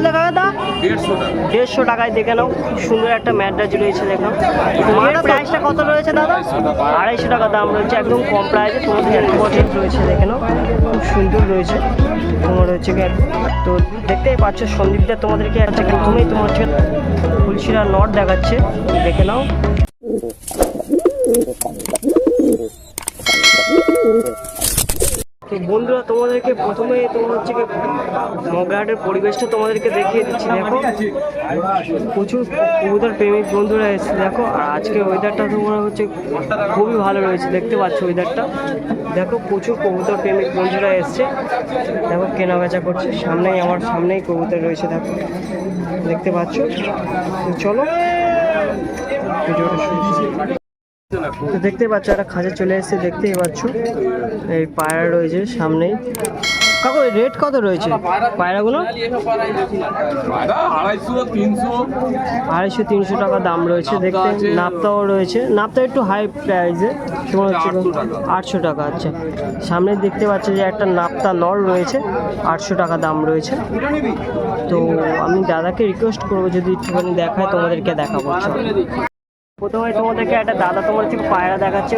করলে কাকা দেড়শো দেড়শো টাকায় দেখে নাও খুব সুন্দর একটা ম্যাড্রাজ রয়েছে দেখো এর প্রাইসটা কত রয়েছে দাদা? আড়াইশো টাকা দাম রয়েছে একদম কম প্রাইসে তোমাদের বছর রয়েছে দেখে নাও। খুব সুন্দর রয়েছে। তোমার হচ্ছে তো দেখতেই পাচ্ছ সন্দীপদা তোমাদেরকে একটা প্রথমেই তোমার হচ্ছে তুলসীরা নট দেখাচ্ছে। দেখে নাও তো বন্ধুরা তোমাদেরকে প্রথমে তোমার হচ্ছে গিয়ে মগরাহাটের পরিবেশটা তোমাদেরকে দেখিয়ে দিচ্ছি, দেখো। প্রচুর কবুতর প্রেমিক বন্ধুরা এসেছে, দেখো। আর আজকে ওয়েদারটা তোমার হচ্ছে খুবই ভালো রয়েছে, দেখতে পাচ্ছ ওয়েদারটা দেখো, প্রচুর কবুতর প্রেমিক বন্ধুরা এসছে। দেখো কেনা বেচা করছে। সামনেই, আমার সামনেই কবুতর রয়েছে, দেখো। দেখতে পাচ্ছ? চলো। তো দেখতেই পাচ্ছ একটা খাঁচা চলে এসেছে দেখতেই পাচ্ছ। এই পায়রা রয়েছে সামনেই। কাকু রেট কত রয়েছে? পায়রাগুলো? পায়রা আড়াইশো তিনশো। টাকা দাম রয়েছে দেখতে। নাপতাও রয়েছে। নাপতা একটু হাই প্রাইসে তোমার হচ্ছে আটশো টাকা। আচ্ছা। সামনে দেখতে পাচ্ছ যে একটা নাপতা নল রয়েছে আটশো টাকা দাম রয়েছে। তো আমি দাদাকে রিকোয়েস্ট করব যদি একটুখানি দেখায় তোমাদেরকে দেখাবো চলো। প্রথমে তোমাদেরকে একটা দাদা তোমার থেকে পায়রা দেখাচ্ছে,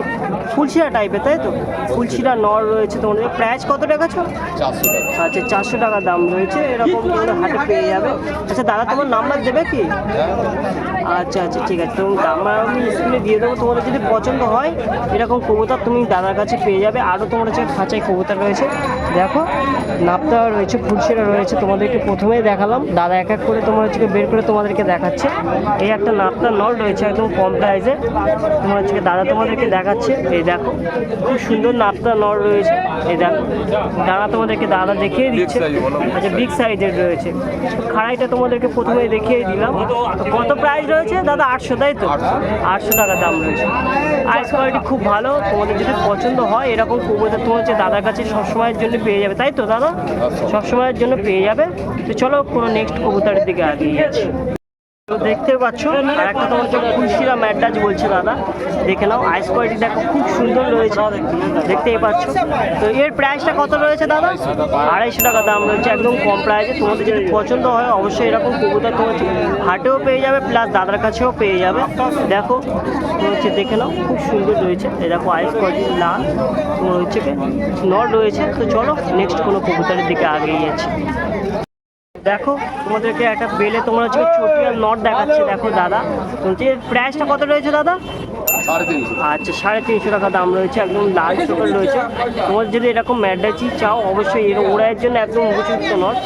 ফুলশিরা টাইপের তাই তো? ফুলশিরা নর রয়েছে তোমাদের। প্রাইস কত টাকাছো চারশো টাকা। আচ্ছা চারশো টাকা দাম রয়েছে, এরকম তোমাদের হাটে পেয়ে যাবে। আচ্ছা দাদা, তোমার নাম্বার দেবে কি? আচ্ছা আচ্ছা ঠিক আছে। তুমি নাম্বার আমি স্ক্রিনে দিয়ে দেবো। তোমাদের যদি পছন্দ হয়, এরকম কবুতর তুমি দাদার কাছে পেয়ে যাবে। আরও তোমার হচ্ছে খাঁচায় কবুতর রয়েছে। দেখো নাপতা রয়েছে, ফুলশিরা রয়েছে। তোমাদেরকে প্রথমেই দেখালাম। দাদা এক এক করে তোমার হচ্ছে বের করে তোমাদেরকে দেখাচ্ছে। এই একটা নাপতা নল রয়েছে একদম কম প্রাইসে তোমার হচ্ছে দাদা তোমাদেরকে দেখাচ্ছে। এই দেখো, খুব সুন্দর নাপতা নল রয়েছে। এই দেখো, দাদা তোমাদেরকে দাদা দেখিয়ে দিচ্ছে। আচ্ছা বিগ সাইজের রয়েছে। খাড়াইটা তোমাদেরকে প্রথমে দেখিয়ে দিলাম। তো কত প্রাইস রয়েছে? দাদা আটশো তাই তো? আটশো। টাকা দাম রয়েছে। আইস কোয়ালিটি খুব ভালো। তোমাদের যদি পছন্দ হয় এরকম কবুতর তোমার হচ্ছে দাদার কাছে সবসময়ের জন্য পেয়ে যাবে। তাই তো দাদা? সবসময়ের জন্য পেয়ে যাবে। তো চলো কোনো নেক্সট কবুতরের দিকে আগিয়ে যাচ্ছি। তো দেখতে পাচ্ছ, আর একটা তোমার হচ্ছে ফুলশিরা ম্যাডাজ বলছে দাদা। দেখে নাও আইস কোয়ালিটি দেখো, খুব সুন্দর রয়েছে। দেখতেই পাচ্ছ। তো এর প্রাইসটা কত রয়েছে দাদা? আড়াইশো টাকা দাম রয়েছে, একদম কম প্রাইসে তোমাদের যদি পছন্দ হয়, অবশ্যই এরকম কবুতর তোমার হচ্ছে হাটেও পেয়ে যাবে প্লাস দাদার কাছেও পেয়ে যাবে। দেখো, তোমার হচ্ছে দেখে নাও, খুব সুন্দর রয়েছে। এই দেখো আইস কোয়ালিটি লাল। তোমার হচ্ছে নট রয়েছে। তো চলো নেক্সট কোনো কবুতরের দিকে আগেই যাচ্ছি। দেখো তোমাদেরকে একটা বেলে তোমার হচ্ছে চটিয়াল নট দেখাচ্ছে দেখো দাদা। বলছি এর প্রাইসটা কত রয়েছে দাদা? আচ্ছা সাড়ে তিনশো টাকা দাম রয়েছে একদম লাল চোখের রয়েছে। তোমার যদি এরকম ম্যাডাচি চাও অবশ্যই এর ওড়াইয়ের জন্য একদম উপযুক্ত নট।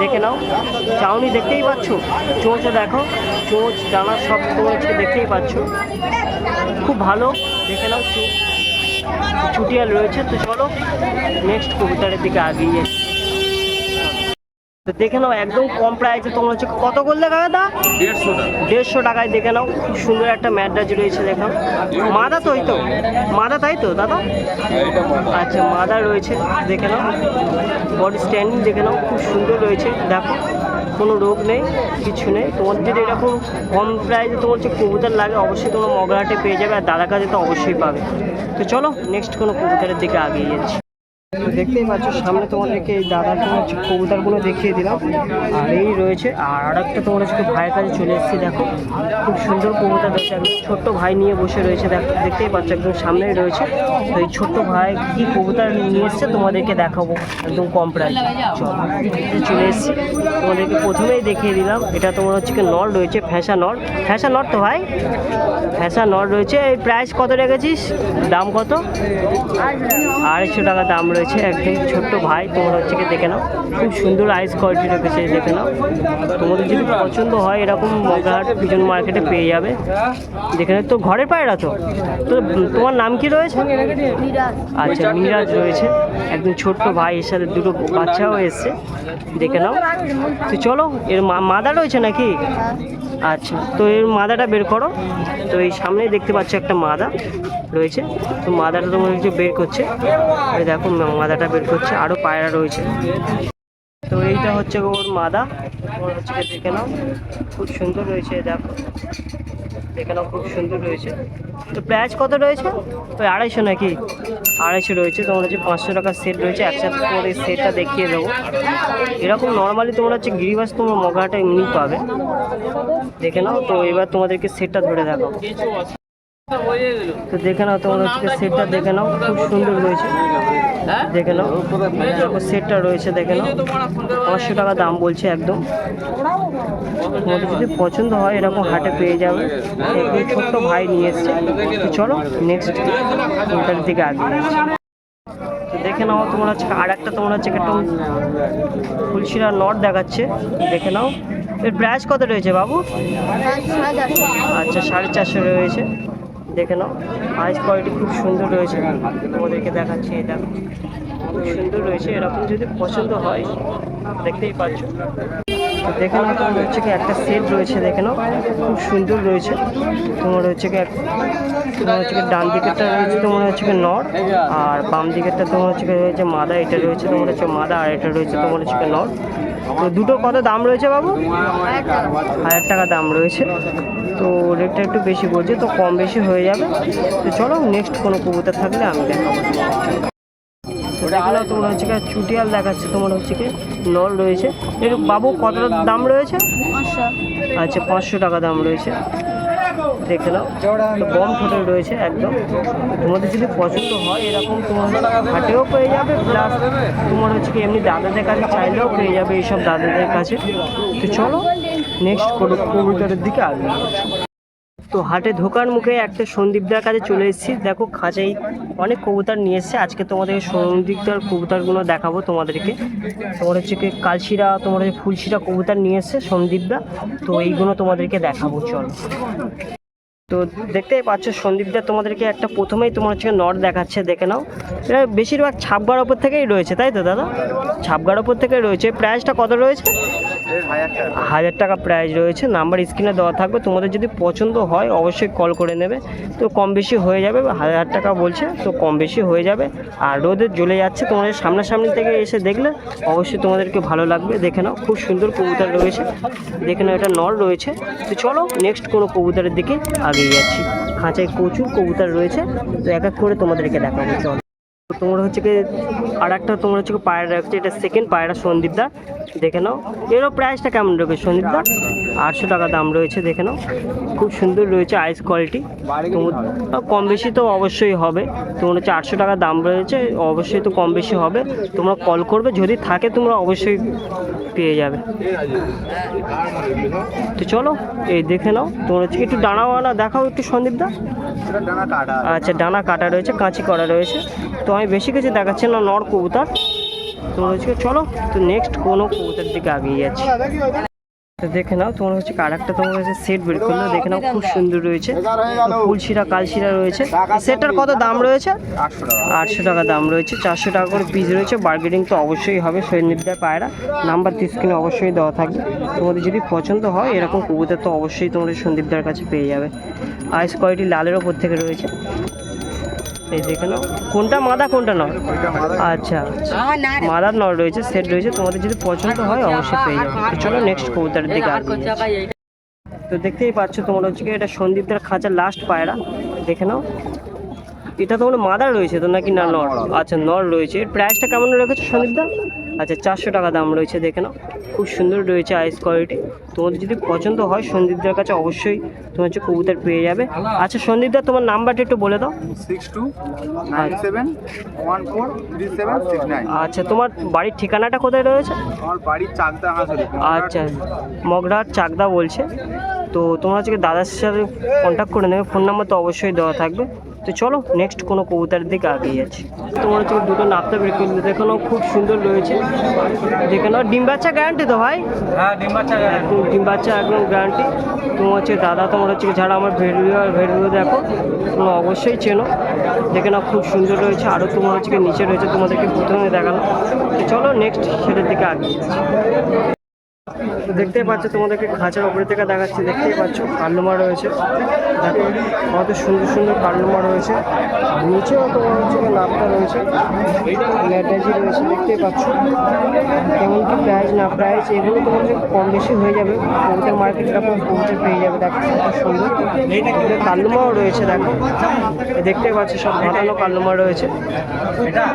দেখে নাও। চাউনি দেখতেই পাচ্ছ? চোঁচও দেখো। চোঁচ ডানা সব তোমার দেখতেই পাচ্ছ। খুব ভালো। দেখে নাও চোখ চুটিয়াল রয়েছে। তো চলো নেক্সট কবুতরের দিকে আগিয়ে যাচ্ছি তো দেখে নাও একদম কম প্রাইসে তোমার হচ্ছে কত করলে কাকা দেড়শো টাকা। দেড়শো টাকায় দেখে নাও খুব সুন্দর একটা ম্যাড্রাজ রয়েছে দেখো। মাদা তো তো? মাদা তাই তো দাদা? আচ্ছা মাদা রয়েছে দেখে নাও। বডি স্ট্যান্ডিং দেখে নাও খুব সুন্দর রয়েছে দেখো। কোনো রোগ নেই কিছু নেই। তোমার যদি এরকম কম প্রাইসে তোমার হচ্ছে কবুতর লাগে অবশ্যই তোমরা মগরাহাটে পেয়ে যাবে আর দাদার কাছে তো অবশ্যই পাবে। তো চলো নেক্সট কোনো কবুতরের দিকে আগিয়ে যাচ্ছি। দেখতেই পাচ্ছ, সামনে তোমাদেরকে এই দাদার তোমার হচ্ছে কবুতরগুলো দেখিয়ে দিলাম, আর এই রয়েছে, আর আরেকটা তোমার হচ্ছে ভাইয়ের কাছে চলে এসেছি, দেখো। খুব সুন্দর কবুতর রয়েছে, একদম ছোট্ট ভাই নিয়ে বসে রয়েছে, দেখো, দেখতেই পাচ্ছ, একদম সামনেই রয়েছে। তো এই ছোট্ট ভাই কি কবুতর নিয়ে এসছে তোমাদেরকে দেখাবো, একদম কম প্রাইস। চলো এসেছি। তোমাদেরকে প্রথমেই দেখিয়ে দিলাম, এটা তোমার হচ্ছে কি নট রয়েছে, ফ্যাশা নট ফ্যাশা নট তো ভাই? ফ্যাশা নট রয়েছে, এই প্রাইস কত রেখেছিস? দাম কত? আড়াইশো টাকা দাম রয়েছে। একদম ছোট্ট ভাই তোমরা হচ্ছে কি দেখে নাও। খুব সুন্দর আইস কোয়ালিটি রেখেছে দেখে নাও। তোমাদের যদি পছন্দ হয় এরকম মগাহাট পিজন মার্কেটে পেয়ে যাবে। দেখে নাও তো ঘরের পায়রা তো? তো তোমার নাম কি রয়েছে? আচ্ছা মিরাজ রয়েছে। একদম ছোট্ট ভাই এর সাথে দুটো বাচ্চাও এসছে। দেখে নাও। তো চলো এর মাদা রয়েছে নাকি? আচ্ছা তো এর মাদাটা বের করো। তো এই সামনেই দেখতে পাচ্ছ একটা মাদা রয়েছে। তো মাদাটা তোমার হচ্ছে বের করছে। দেখো মাদাটা বের করছে আরও পায়রা রয়েছে। তো এইটা হচ্ছে ওর মাদা, ওর হচ্ছে দেখে নাও, খুব সুন্দর রয়েছে দেখো দেখে নাও খুব সুন্দর রয়েছে। তো প্রাইস কত রয়েছে? তো আড়াইশো নাকি? আড়াইশো রয়েছে তোমার হচ্ছে পাঁচশো টাকার সেট রয়েছে, একসাথে তোমার এই সেটটা দেখিয়ে দেবো। এরকম নর্মালি তোমরা হচ্ছে গিরিবাস তোমার মগাটা এমনি পাবে। দেখে নাও, তো এবার তোমাদেরকে সেটটা ধরে দেখাবো। তো দেখে নাও তোমার হচ্ছে সেটটা দেখে নাও, খুব সুন্দর রয়েছে। দেখে নাও। সেটটা রয়েছে দেখে নাও। পাঁচশো টাকা দাম বলছে একদম। তোমাদের যদি পছন্দ হয় এরকম হাটে পেয়ে যাবে। একদম ছোট্ট ভাই নিয়ে এসছে। চলো নেক্সট ওটার দিকে আগে দেখে নাও তোমার হচ্ছে আর একটা তোমার হচ্ছে একটা ফুলশিরা নট দেখাচ্ছে। দেখে নাও। এর প্রাইস কত রয়েছে বাবু? আচ্ছা সাড়ে চারশো রয়েছে। দেখে নাও। আইস কোয়ালিটি খুব সুন্দর রয়েছে। তোমাদেরকে দেখাচ্ছি এটা। খুব সুন্দর রয়েছে। এরকম যদি পছন্দ হয় দেখতেই পাচ্ছ। দেখে নাও তোমার হচ্ছে কি একটা সেট রয়েছে দেখে নাও। খুব সুন্দর রয়েছে। তোমার হচ্ছে কি এক- তোমার হচ্ছে কি ডান দিকেরটা রয়েছে তোমার হচ্ছে কি নর আর বাম দিকেরটা তোমার হচ্ছে কি রয়েছে মাদা এটা রয়েছে তোমার হচ্ছে মাদা আর এটা রয়েছে তোমার হচ্ছে কি নর তো দুটো কত দাম রয়েছে বাবু? হাজার টাকা দাম রয়েছে। তো রেটটা একটু বেশি বলছে তো কম বেশি হয়ে যাবে। তো চলো নেক্সট কোনো কবুতর থাকলে আমি দেখাবো। তো দেখো তোমার হচ্ছে কি চুটিয়াল দেখাচ্ছে তোমার হচ্ছে কি নল রয়েছে। এর বাবু কত দাম রয়েছে? আচ্ছা পাঁচশো টাকা দাম রয়েছে। দেখে নাও। তো বম ঠোঁটের রয়েছে একদম। তোমাদের যদি পছন্দ হয়, এরকম তোমার হাটেও পেয়ে যাবে প্লাস তোমার হচ্ছে কি এমনি দাদাদের কাছে চাইলেও পেয়ে যাবে এইসব দাদাদের কাছে। তো চলো নেক্সট কবুতরের দিকে আসবে তো হাটে ঢোকার মুখে একটা সন্দীপদার কাছে চলে এসেছি। দেখো খাঁচাই অনেক কবুতর নিয়ে এসেছে। আজকে তোমাদেরকে সন্দীপদার কবুতরগুলো দেখাবো তোমাদেরকে। তোমার হচ্ছে কি কালশিরা, তোমার হচ্ছে ফুলশিরা কবুতর নিয়ে এসছে সন্দীপদা। তো এইগুলো তোমাদেরকে দেখাবো, চল। তো দেখতেই পাচ্ছ সন্দীপদা তোমাদেরকে একটা প্রথমেই তোমার হচ্ছে নট দেখাচ্ছে, দেখে নাও। এটা বেশিরভাগ ছাপগার ওপর থেকেই রয়েছে, তাই তো দাদা? ছাপগার ওপর থেকেই রয়েছে। প্রাইসটা কত রয়েছে? হাজার টাকা প্রাইস রয়েছে। নাম্বার স্ক্রিনে দেওয়া থাকবে। তোমাদের যদি পছন্দ হয়, অবশ্যই কল করে নেবে। তো কম বেশি হয়ে যাবে, হাজার টাকা বলছে, তো কম বেশি হয়ে যাবে। আর রোদে জ্বলে যাচ্ছে, তোমাদের সামনাসামনি থেকে এসে দেখলে অবশ্যই তোমাদেরকে ভালো লাগবে। দেখে নাও, খুব সুন্দর কবুতর রয়েছে। দেখে নাও, এটা নল রয়েছে। তো চলো নেক্সট কোনো কবুতরের দিকে আগিয়ে যাচ্ছি। খাঁচায় প্রচুর কবুতর রয়েছে। তো এক এক করে তোমাদেরকে দেখাবো, চলো। তোমার হচ্ছে কি আর একটা তোমার হচ্ছে কি পায়রা রাখছে এটা সেকেন্ড পায়রা সন্দীপদা দেখে নাও। এরও প্রাইসটা কেমন রয়েছে সন্দীপদা আটশো টাকা দাম রয়েছে দেখে নাও। খুব সুন্দর রয়েছে আইস কোয়ালিটি তোমার কম বেশি তো অবশ্যই হবে। তোমার হচ্ছে আটশো টাকা দাম রয়েছে অবশ্যই তো কম বেশি হবে। তোমরা কল করবে যদি থাকে তোমরা অবশ্যই পেয়ে যাবে। তো চলো এই দেখে নাও। তোমার হচ্ছে একটু ডানা ওয়ানা দেখাও একটু সন্দীপদা আচ্ছা ডানা কাটা রয়েছে কাঁচি করা রয়েছে। তো আমি বেশি কিছু দেখাচ্ছে না নর কবুতর। তোমার হচ্ছে চলো তো নেক্সট কোনো কবুতর দিকে আগিয়ে যাচ্ছি। তো দেখে নাও, তোমার হচ্ছে একটা তোমার কাছে সেট বের করল। দেখে নাও, খুব সুন্দর রয়েছে। ফুলশিরা, কালশিরা রয়েছে। সেটার কত দাম রয়েছে? আটশো টাকা দাম রয়েছে। চারশো টাকা করে পিস রয়েছে। বার্গেনিং তো অবশ্যই হবে সৈনিকদের পায়রা। নাম্বার স্ক্রিনে অবশ্যই দেওয়া থাকবে। তোমাদের যদি পছন্দ হয়, এরকম কবুতর তো অবশ্যই তোমাদের সন্দীপদার কাছে পেয়ে যাবে। আইস কোয়ালিটি লালের ওপর থেকে রয়েছে। এই নাও কোনটা মাদা, কোনটা নয় আচ্ছা। মাদার নয় রয়েছে সেট রয়েছে। তোমাদের যদি পছন্দ হয়, অবশ্যই পেয়ে যাবে। চলো নেক্সট কবুতরের দিকে তো দেখতেই পাচ্ছ তোমার হচ্ছে এটা সন্দীপদের খাঁচা লাস্ট পায়রা। দেখে নাও। এটা তোমার মাদার রয়েছে তো নাকি না নর? আচ্ছা নর রয়েছে। এর প্রাইসটা কেমন রেখেছো সন্দীপদা? আচ্ছা চারশো টাকা দাম রয়েছে দেখে নাও। খুব সুন্দর রয়েছে আইস কোয়ালিটি তোমাদের যদি পছন্দ হয় সন্দীপদের কাছে অবশ্যই তোমার হচ্ছে কবুতর পেয়ে যাবে। আচ্ছা সন্দীপদা তোমার নাম্বারটা একটু বলে দাও। Six two seven one four three seven six nine আচ্ছা তোমার বাড়ির ঠিকানাটা কোথায় রয়েছে? আমার বাড়ির চাকদা আচ্ছা মগরার চাকদা বলছে। তো তোমরা হচ্ছে দাদার সাথে কন্ট্যাক্ট করে নেবে ফোন নাম্বার তো অবশ্যই দেওয়া থাকবে। তো চলো নেক্সট কোনো কবুতার দিকে আগিয়ে যাচ্ছি। তোমার হচ্ছে দুটো নাপতা বের করলে দেখো নাও খুব সুন্দর রয়েছে। দেখে নাও ডিম বাচ্চা গ্যারান্টি তো ভাই? হ্যাঁ ডিম বাচ্চা একদম ডিম বাচ্চা একদম গ্যারান্টি তোমার হচ্ছে দাদা তোমার হচ্ছে যারা আমার ভিডিও ভিডিও দেখো। তোমরা অবশ্যই চেনো। দেখে নাও খুব সুন্দর রয়েছে। আরও তোমার হচ্ছে নিচে রয়েছে তোমাদেরকে প্রথমে দেখানো তো চলো নেক্সট সেটার দিকে তো দেখতেই পাচ্ছ, তোমাদেরকে খাঁচার উপরে থেকে দেখাচ্ছি, দেখতেই পাচ্ছ কাল্লুমা রয়েছে। দেখো, কত সুন্দর সুন্দর কাল্লুমা রয়েছে। নিচেও তোমার হচ্ছে নাপটা রয়েছে। ল্যাটাজি রয়েছে, দেখতেই পাচ্ছ। কেমন কি প্রাইস না প্রাইস এগুলো তোমার কম বেশি হয়ে যাবে। কবুতর মার্কেট এরকম কবুতর পেয়ে যাবে, দেখো, কত সুন্দর। কাল্লুমাও রয়েছে, দেখো। এ দেখতেই পাচ্ছ, সব ঘটানো কাল্লুমা রয়েছে।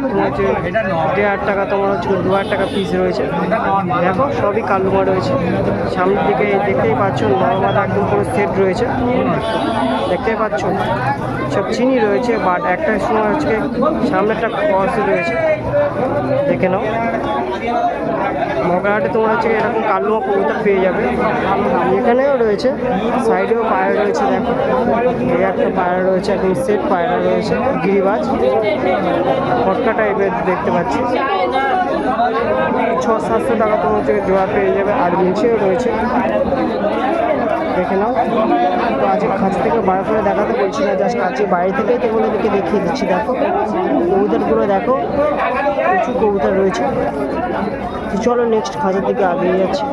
তোমার হচ্ছে দেড় হাজার টাকা, তোমার হচ্ছে দু হাজার টাকা পিস রয়েছে। দেখো, সবই কালুমা রয়েছে। সামনের দিকে দেখতেই পাচ্ছ নর্মাদা একদম পুরো সেট রয়েছে। দেখতেই পাচ্ছ সব চিনি রয়েছে বাট একটা সময় হচ্ছে সামনে একটা কস রয়েছে। দেখে নাও। মগরাহাটে তোমার হচ্ছে এরকম কালুমা কবুতর পেয়ে যাবে। এখানেও রয়েছে সাইডেও পায়রা রয়েছে, দেখো। এই একটা পায়রা রয়েছে, একদম সেট পায়রা রয়েছে, গিরিবাজ। ফটকা টাইপের দেখতে পাচ্ছি। ছ সাতশো টাকা তোমার থেকে জোড়া পেয়ে যাবে আর নিচেও রয়েছে। দেখে নাও। তো আজকে খাঁচা থেকে বার করে দেখাতে বলছি না জাস্ট কাছে বাইরে থেকে তোমাদেরকে দেখিয়ে দিচ্ছি, দেখো। কবুতরগুলো দেখো, প্রচুর কবুতর রয়েছে। চলো নেক্সট খাঁচার দিকে আগিয়ে যাচ্ছি।